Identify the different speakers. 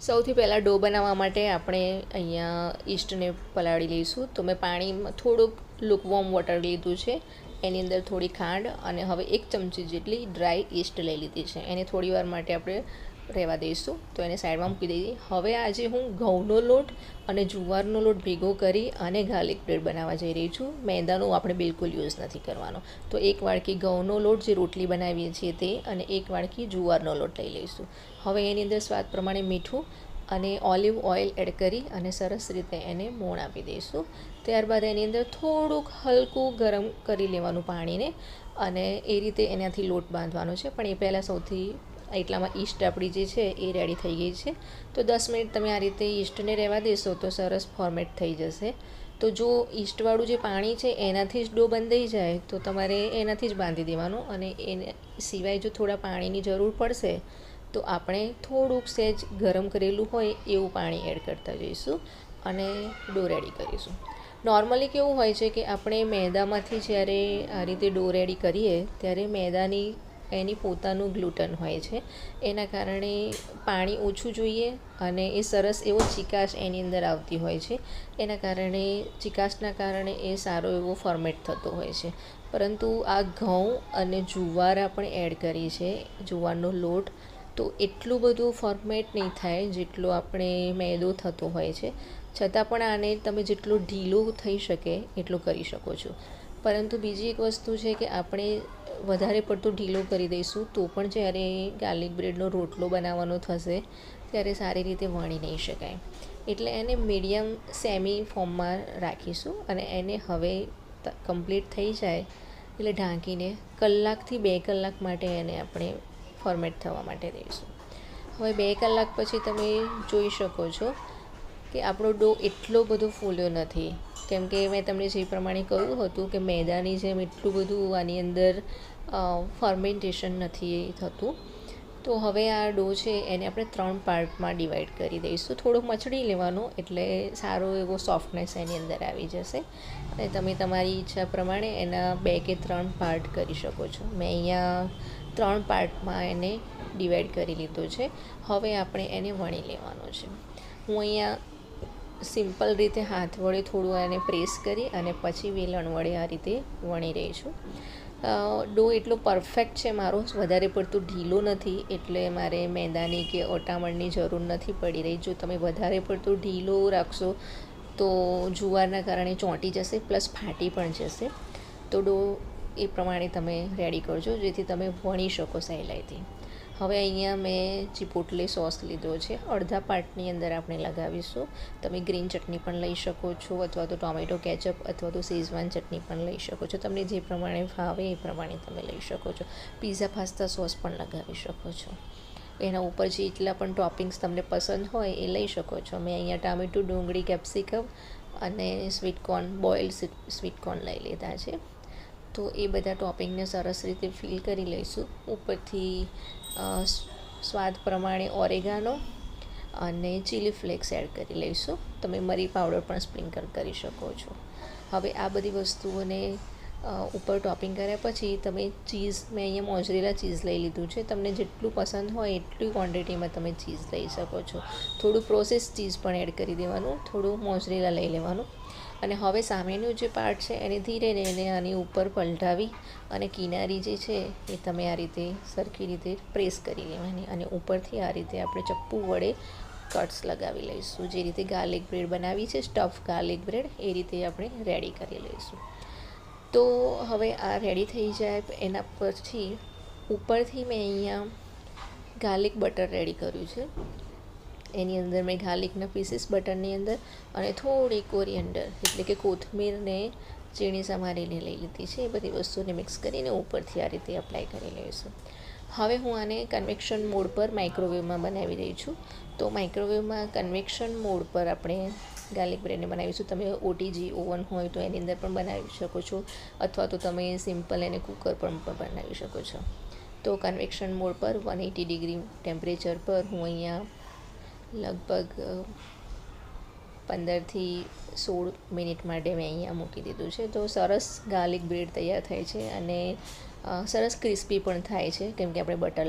Speaker 1: સૌથી પહેલાં ડો બનાવવા માટે આપણે અહીંયા ઈસ્ટને પલાળી લઈશું. તો મેં પાણીમાં થોડુંક લુકવોર્મ વોટર લીધું છે. એની અંદર થોડી ખાંડ અને હવે એક ચમચી જેટલી ડ્રાય ઈસ્ટ લઈ લીધી છે. એને થોડી વાર માટે આપણે રહેવા દઈશું. તો એને સાઈડમાં મૂકી દઈએ. હવે આજે હું ઘઉંનો લોટ અને જુવારનો લોટ ભેગો કરી અને ગાર્લિક બ્રેડ બનાવવા જઈ રહી છું. મેંદાનો આપણે બિલકુલ યુઝ નથી કરવાનો. તો એક વાડકી ઘઉંનો લોટ જે રોટલી બનાવીએ છીએ તે અને એક વાડકી જુવારનો લોટ લઈ લઈશું. હવે એની અંદર સ્વાદ પ્રમાણે મીઠું અને ઓલિવ ઓઇલ એડ કરી અને સરસ રીતે એને મોણ આપી દઈશું. ત્યારબાદ એની અંદર થોડુંક હલકું ગરમ કરી લેવાનું પાણીને અને એ રીતે એનાથી લોટ બાંધવાનો છે. પણ એ પહેલાં સૌથી એટલામાં ઈસ્ટ આપણી જે છે એ રેડી થઈ ગઈ છે. તો દસ મિનિટ તમે આ રીતે ઈસ્ટને રહેવા દેશો તો સરસ ફોર્મેટ થઈ જશે. તો જો ઈસ્ટવાળું જે પાણી છે એનાથી જ ડો બંધાઈ જાય તો તમારે એનાથી જ બાંધી દેવાનું અને એને સિવાય જો થોડા પાણીની જરૂર પડશે તો આપણે થોડુંક સહેજ ગરમ કરેલું હોય એવું પાણી એડ કરતા જઈશું અને ડો રેડી કરીશું. નોર્મલી કેવું હોય છે કે આપણે મેદામાંથી જ્યારે આ રીતે ડો રેડી કરીએ ત્યારે મેદાની એની પોતાનું ગ્લુટન હોય છે. એના કારણે પાણી ઓછું જોઈએ અને એ સરસ એવો ચિકાશ એની અંદર આવતી હોય છે. એના કારણે ચિકાશના કારણે એ સારો એવો ફોર્મેટ થતો હોય છે. પરંતુ આ ઘઉં અને જુવાર આપણે એડ કરી છે, જુવારનો લોટ, તો એટલું બધું ફોર્મેટ નહીં થાય જેટલો આપણે મેદો થતો હોય છે. છતાં પણ આને તમે જેટલું ઢીલું થઈ શકે એટલું કરી શકો છો. પરંતુ બીજી એક વસ્તુ છે કે આપણે વધારે પડતું ઢીલો કરી દઈશું, તો પણ જ્યારે ગાર્લિક બ્રેડનો રોટલો બનાવવાનો થશે, ત્યારે સારી રીતે વણી નહીં શકાય. એટલે એને મીડિયમ સેમી ફોર્મમાં રાખીશું અને એને હવે કમ્પ્લીટ થઈ જાય એટલે ઢાંકીને કલાકથી બે કલાક માટે એને આપણે ફોર્મેટ થવા માટે દઈશું. હવે બે કલાક પછી તમે જોઈ શકો છો કે આપણો ડો એટલો બધો ફૂલ્યો નથી કેમ કે મેં તમને જે પ્રમાણે કહ્યું હતું કે મેદાની જેમ એટલું બધું આની અંદર ફર્મેન્ટેશન નથી થતું. તો હવે આ ડો છે એને આપણે ત્રણ પાર્ટમાં ડિવાઈડ કરી દઈશું. થોડુંક મચડી લેવાનો એટલે સારો એવો સોફ્ટનેસ એની અંદર આવી જશે. અને તમે તમારી ઈચ્છા પ્રમાણે એના બે કે ત્રણ પાર્ટ કરી શકો છો. મેં અહીંયા ત્રણ પાર્ટમાં એને ડિવાઈડ કરી લીધો છે. હવે આપણે એને વણી લેવાનો છે. હું અહીંયા સિમ્પલ રીતે હાથ વડે થોડું એને પ્રેસ કરી અને પછી વેલણ વડે આ રીતે વણી રહી છું. ડો એટલો પરફેક્ટ છે મારો, વધારે પડતું ઢીલો નથી, એટલે મારે મેદાની કે ઓટામણની જરૂર નથી પડી રહી. જો તમે વધારે પડતું ઢીલો રાખશો, તો જુવારના કારણે ચોંટી જશે, પ્લસ ફાટી પણ જશે. તો ડો એ પ્રમાણે તમે રેડી કરજો, જેથી તમે વણી શકો સહેલાઈથી. હવે અહીંયા મેં ચીપોટલે સોસ લીધો છે. અડધા પાર્ટની અંદર આપણે લગાવીશું. તમે ગ્રીન ચટણી પણ લઈ શકો છો, અથવા તો ટોમેટો કેચઅપ, અથવા તો શેઝવાન ચટણી પણ લઈ શકો છો. તમને જે પ્રમાણે ફાવે એ પ્રમાણે તમે લઈ શકો છો. પીઝા, પાસ્તા, સોસ પણ લગાવી શકો છો. એના ઉપર જેટલા પણ ટોપિંગ્સ તમને પસંદ હોય એ લઈ શકો છો. મેં અહીંયા ટામેટું, ડુંગળી, કેપ્સિકમ અને સ્વીટકોર્ન બોઇલ સ્વીટકોર્ન લઈ લીધા છે. તો એ બધા ટોપિંગને સરસ રીતે ફિલ કરી લઈશું. ઉપરથી સ્વાદ પ્રમાણે ઓરેગાનો અને ચીલી ફ્લેક્સ એડ કરી લઈશું. તમે મરી પાવડર પણ સ્પ્રિંકલ કરી શકો છો. હવે આ બધી વસ્તુઓને ઉપર ટોપિંગ કર્યા પછી તમે ચીઝ, મેં અહીંયા મોજરેલા ચીઝ લઈ લીધું છે. તમને જેટલું પસંદ હોય એટલી ક્વોન્ટિટીમાં તમે ચીઝ લઈ શકો છો. થોડું પ્રોસેસ ચીઝ પણ એડ કરી દેવાનું, થોડું મોજરેલા લઈ લેવાનું. અને હવે સામેનું જે પાર્ટ છે, એને ધીરે એને આની ઉપર પલટાવી અને કિનારી જે છે, એ તમે આ રીતે સરખી રીતે પ્રેસ કરી લેવાની અને ઉપરથી આ રીતે આપણે ચપ્પુ વડે કટ્સ લગાવી લઈશું. જે રીતે ગાર્લિક બ્રેડ બનાવી છે સ્ટફ ગાર્લિક બ્રેડ, એ રીતે આપણે રેડી કરી લઈશું. તો હવે આ રેડી થઈ જાય એના પછી ઉપરથી મેં અહીંયા ગાર્લિક બટર રેડી કર્યું છે. એની અંદર મેં ગાર્લિકના પીસીસ બટરની અંદર અને થોડી કોરિયન્ડર એટલે કે કોથમીરને ચીણી સમારીને લઈ લીધી છે. એ બધી વસ્તુને મિક્સ કરીને ઉપરથી આ રીતે અપ્લાય કરી લઈશું. હવે હું આને કન્વેક્શન મોડ પર માઇક્રોવેવમાં બનાવી રહી છું. તો માઇક્રોવેવમાં કન્વેક્શન મોડ પર આપણે ગાર્લિક બ્રેડને બનાવીશું. તમે ઓટીજી ઓવન હોય તો એની અંદર પણ બનાવી શકો છો, અથવા તો તમે સિમ્પલ એને કુકર પણ બનાવી શકો છો. તો કન્વેક્શન મોડ પર વન એટી ડિગ્રી ટેમ્પરેચર પર હું અહીંયા લગભગ પંદરથી સોળ મિનિટ માટે મેં અહીંયા મૂકી દીધું છે. તો સરસ ગાર્લિક બ્રેડ તૈયાર થાય છે અને સરસ ક્રિસ્પી પણ થાય છે. કેમ કે આપણે બટર